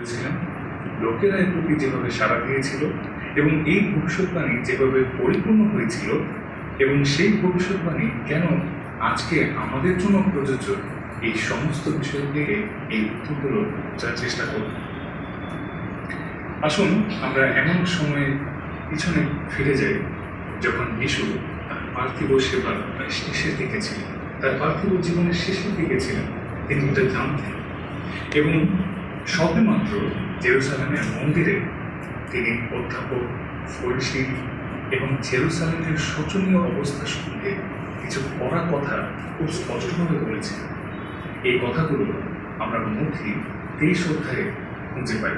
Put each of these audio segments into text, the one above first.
করেছিলেন। লোকেরা এর প্রতি যেভাবে সাড়া দিয়েছিল এবং এই ভবিষ্যৎবাণী যেভাবে পরিপূর্ণ হয়েছিল এবং সেই ভবিষ্যৎবাণী কেন আজকে আমাদের জন্য প্রযোজ্য, এই সমস্ত বিষয় থেকে এই উত্তরগুলো বোঝার চেষ্টা করব। আসুন আমরা এমন সময়ে পিছনে ফিরে যাই, যখন যিশু তার পার্থিব সেবার প্রায় শেষের দিকে ছিলেন। তার পার্থিব জীবনের শেষের দিকে ছিলেন তিনি এটা জানতেন এবং সবেমাত্র জেরুসালেমের মন্দিরে তিনি অধ্যাপক, ফরিসি এবং জেরুসালেমের শোচনীয় অবস্থা সম্বন্ধে কিছু পড়া কথা খুব স্পষ্টভাবে বলেছেন। এই কথাগুলো আমরা মধ্যে তেইশ অধ্যায়ে খুঁজে পাই।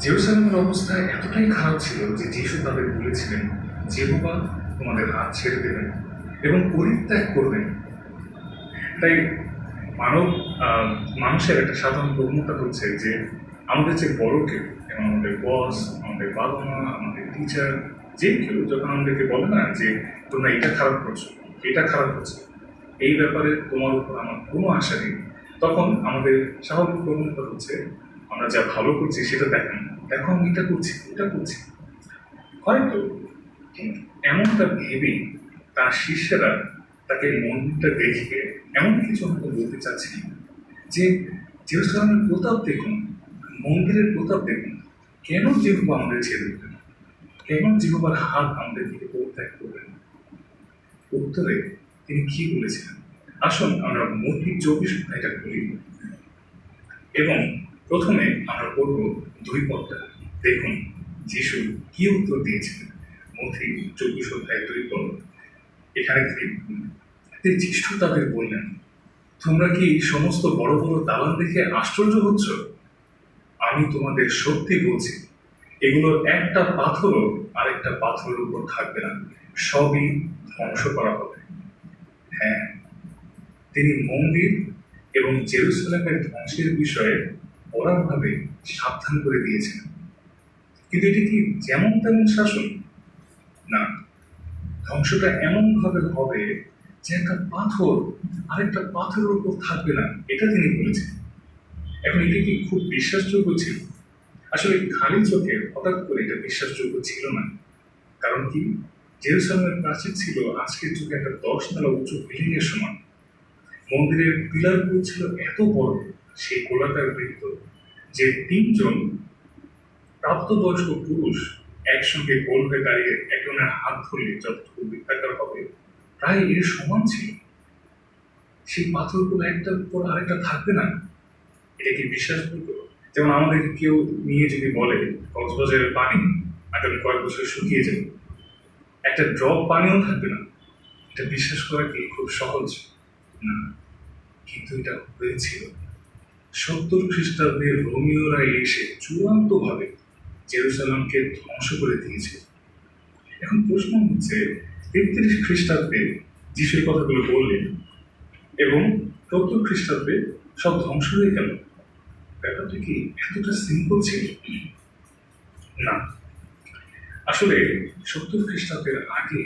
জেরুসালেমের অবস্থা এতটাই খারাপ ছিল যে যিশু তাদের বলেছিলেন যেহোবা তোমাদের হাত ছেড়ে দেবেন এবং পরিত্যাগ করবেন। তাই মানব মানুষের একটা সাধারণ প্রবণতা হচ্ছে যে আমাদের যে বড় কেউ, এবং আমাদের বস আমাদের বাবা মা আমাদের টিচার যে কেউ যখন আমাদেরকে বলে না যে, তোমরা এটা খারাপ করছ, এটা খারাপ করছ, এই ব্যাপারে তোমার উপর আমার কোনো আশা নেই, তখন আমাদের স্বাভাবিক প্রবণতা হচ্ছে, আমরা যা ভালো করছি সেটা দেখেন, দেখো আমি এটা করছি এটা করছি। হয়তো ঠিক এমনটা ভেবেই তার শিষ্যরা তাকে মন্দিরটা দেখে এমন কিছু হয়তো বলতে চাচ্ছিলেন যে জেরুসালামের প্রতাপ দেখুন মন্দিরের প্রতাপ দেখুন, কেন যেভাবে আমাদের ছেড়ে দেবেন কেন যেভাবার হাত আমাদের দিকে পরিত্যাগ করবেন উত্তরে তিনি কি বলেছিলেন? আসুন আমরা মূর্তি চব্বিশ অধ্যায়টা করি এবং প্রথমে আমরা পড়ব দুই পদটা। দেখুন, যিশু কি উত্তর দিয়েছিলেন? মথি চব্বিশ অধ্যায় দুই পদ। এখানে তিনি যিশু তাদের বললেন, তোমরা কি সমস্ত বড় বড় দালান দেখে আশ্চর্য হচ্ছ? আমি তোমাদের সত্যি বলছি, এগুলোর একটা পাথরও আরেকটা পাথরের উপর থাকবে না। সবই ধ্বংস করা হবে। হ্যাঁ তিনি মন্দির এবং জেরুসালেমের ধ্বংসের বিষয়ে বড়ভাবে সাবধান করে দিয়েছেন। কিন্তু এটি কি যেমন তেমন শাসন? ধ্বংসটা এমনভাবে হবে যে একটা পাথর, আরেকটা পাথরের উপর থাকবে না। এটা তিনি বলেছেন। এখন এটি কি খুব বিশ্বাসযোগ্য ছিল? আসলে খালি চোখে হঠাৎ করে এটা বিশ্বাসযোগ্য ছিল না। কারণ কি? জেরুসালামের প্রাচীর ছিল আজকের যুগে একটা দশ তলা উঁচু বিল্ডিংয়ের সমান। মন্দিরের পিলারগুলো ছিল এত বড়, সেই গোলাকার বৃত্ত যে তিনজন প্রাপ্তবয়স্ক পুরুষ একসঙ্গে গোল হয়ে দাঁড়িয়ে একজনের হাত ধরলে যতটুকু বৃত্তাকার হবে প্রায় এর সমান ছিল। সেই পাথরগুলো একটার উপর আরেকটা থাকবে না। এটা কি বিশ্বাস বিশ্বাসযোগ্য? যেমন আমাদের কেউ নিয়ে যদি বলে, কক্সবাজারের পানি আগামী কয়েক বছর শুকিয়ে যাবে, একটা ড্রপ পানিও থাকবে না। এটা বিশ্বাস করা কি খুব সহজ? না, কিন্তু এটা হয়েছিল। সত্তর খ্রিস্টাব্দে রোমিওরা এসে চূড়ান্তভাবে জেরুসালামকে ধ্বংস করে দিয়েছে। এখন প্রশ্ন হচ্ছে, তেত্রিশ খ্রিস্টাব্দে যিশুর কথাগুলো বললেন এবং সত্তর খ্রিস্টাব্দে সব ধ্বংস হয়ে গেল। ব্যাপারটা কি এতটা সিম্পল ছিল? না। আসলে সত্তর খ্রিস্টাব্দের আগে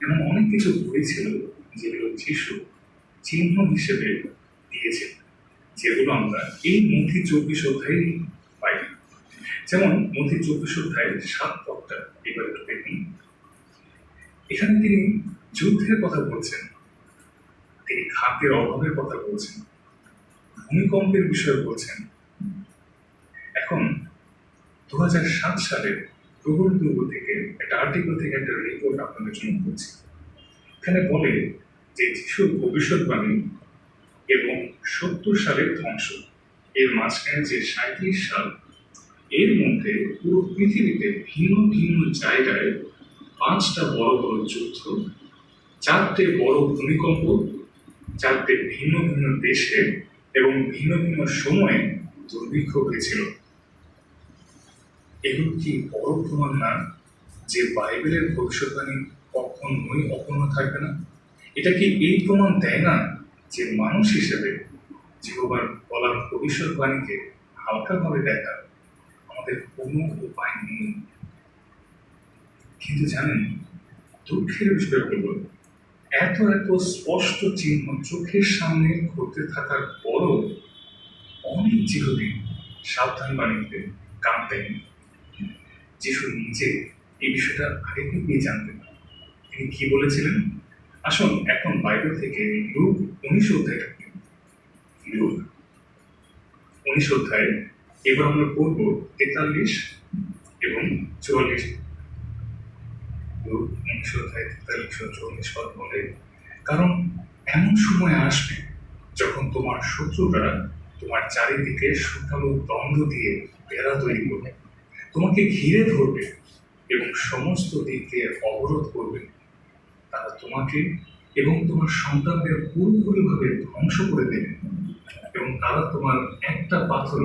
এমন অনেক কিছু হয়েছিল যেগুলো যিশু চিহ্ন হিসেবে দিয়েছেন, যেগুলো আমরা এই মধ্যে চব্বিশ অধ্যায়ে পাই। যেমন মধ্যে চব্বিশ অধ্যায় সাত পদটা এবার একটু দেখুন। এখানে তিনি যুদ্ধের কথা বলছেন। তিনি খাদ্যের অভাবের কথা বলছেন। ভূমিকম্পের বিষয়ে বলছেন। এখন দু সাত সালের প্রহর দুর্গ থেকে একটা আর্টিকেল থেকে একটা রিপোর্ট আপনাদের জন্য করছি এখানে বলে যে যিশুর ভবিষ্যৎবাণী এবং সত্তর সালের ধ্বংস। এর মাঝখানে যে সাঁত্রিশ সাল, এর মধ্যে পুরো পৃথিবীতে ভিন্ন ভিন্ন জায়গায় পাঁচটা বড় বড় যুদ্ধ, চারটে বড় ভূমিকম্প, চারটে ভিন্ন ভিন্ন দেশে এবং ভিন্ন ভিন্ন সময়ে দুর্ভিক্ষ হয়েছিল। এগুলো কি বড় প্রমাণ না যে বাইবেলের ভবিষ্যৎবাণী কখনোই অপূর্ণ থাকবে না? এটা কি এই প্রমাণ দেয় না যে মানুষ হিসেবে জীববার বলার ভবিষ্যৎবাণীকে হালকাভাবে দেখা আমাদের কোনো উপায় নেই? কিন্তু জানেন দুঃখের বিষয় হলো এত এত স্পষ্ট চিহ্ন চোখের সামনে ঘটতে থাকার পরও অনেক চিরদিন সাবধান বাণীতে কান দেয়নি যিশু নিজে এই বিষয়টা আগে থেকেই জানতেন। তিনি কি বলেছিলেন? আসুন, এখন বাইবেল থেকে লুক উনিশ অধ্যায়। লুক উনিশ অধ্যায়, এবার আমরা পড়ব তেতাল্লিশ এবং চুয়াল্লিশ। লুক উনিশ অধ্যায় তেতাল্লিশ পদ বলে কারণ এমন সময় আসবে যখন তোমার শত্রুরা তোমার চারিদিকে শুকালো দ্বন্দ্ব দিয়ে বেড়া তৈরি করবে। তোমাকে ঘিরে ধরবে এবং সমস্ত দিক দিয়ে অবরোধ করবে। তারা তোমাকে এবং তোমার সন্তানদের পুরোপুরিভাবে ধ্বংস করে দেবে এবং তারা তোমার একটা পাথর,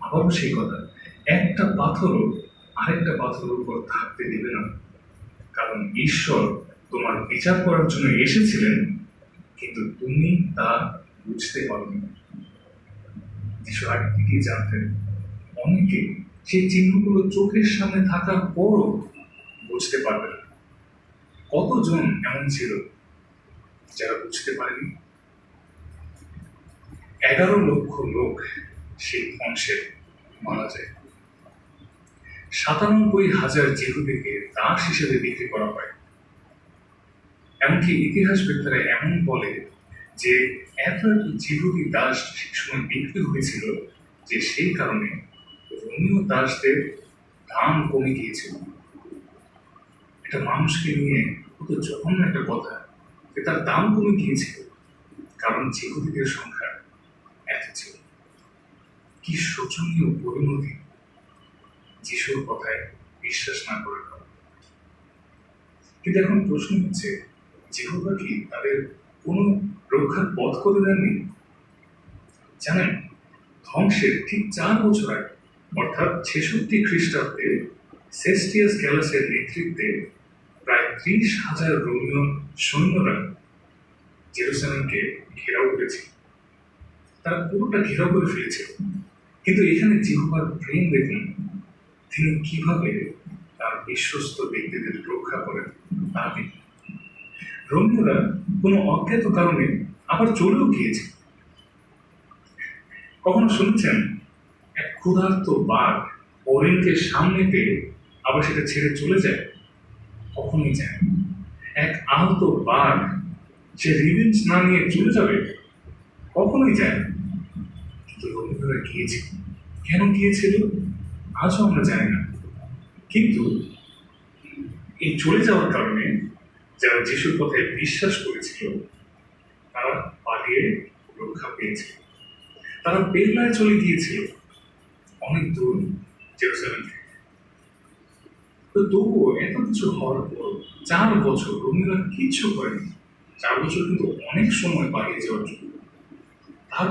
আবারও সেই কথা, একটা পাথরও আরেকটা পাথরের উপর থাকতে দেবে না। কারণ ঈশ্বর তোমার বিচার করার জন্য এসেছিলেন, কিন্তু তুমি তা বুঝতে পারবে না যিশু আগে থেকেই জানতেন, অনেকে সেই চিহ্নগুলো চোখের সামনে থাকার পরও বুঝতে পারবে না। কতজন এমন ছিল যারা বুঝতে পারেনি? এগারো লক্ষ লোক সেই ধ্বংসে মারা যায় সাতানব্বই হাজার জিহুদিকে দাস হিসেবে বিক্রি করা হয়। এমনকি ইতিহাস ইতিহাসবিদরা এমন বলে যে, এত এত জিহুদি দাস সময় বিক্রি হয়েছিল যে সেই কারণে রোমীয় দাসদের দাম কমে গিয়েছিল। এটা মানুষকে নিয়ে কত জঘন্য একটা কথা যে তার দাম কমে গিয়েছিল, কারণ জিহুদিদের সংখ্যা এত ছিল। কি শোচনীয় পরিণতি। যিশুর কথায় বিশ্বাস না করে কিন্তু এখন প্রশ্ন হচ্ছে যেহোবা কি তাদের কোনো রক্ষার পথ করে দেননি জানেন, ধ্বংসের ঠিক চার বছর আগে, অর্থাৎ ছেষট্টি খ্রিস্টাব্দে, সেস্টিয়াস গ্যালাসের নেতৃত্বে প্রায় ত্রিশ হাজার রোমীয় সৈন্যরা জেরুসালেমকে ঘেরাও করেছিল তারা পুরোটা ঘেরাও করে ফেলেছিল কিন্তু এখানে জিহ্বার প্রেম দেখুন তিনি কীভাবে তার বিশ্বস্ত ব্যক্তিদের রক্ষা করেন তা রোমীয়রা কোনো অজ্ঞাত কারণে আবার চলেও গিয়েছে। কখনো শুনছেন, এক ক্ষুধার্ত বাঘ হরিণকে সামনে পেয়ে আবার সেটা ছেড়ে চলে যায়? কখনই যায় এক আহত বাঘ সে রিভেঞ্জ না নিয়ে চলে যাবে? কখনোই যায় কিন্তু রবীন্দ্ররা গিয়েছে। কেন গিয়েছিল? আজও আমরা জানি না। কিন্তু এই চলে যাওয়ার কারণে যারা যিশুর কথায় বিশ্বাস করেছিল, তারা পালিয়ে রক্ষা পেয়েছে। তারা পেল্লায় চলে গিয়েছিল অনেক দূর জেরুসালেম থেকে। তো তবুও এত কিছু হওয়ার পর চার বছর রবীন্দ্রনাথ কিচ্ছু করেনি। চার বছর কিন্তু অনেক সময় পালিয়ে যাওয়ার জন্য। তার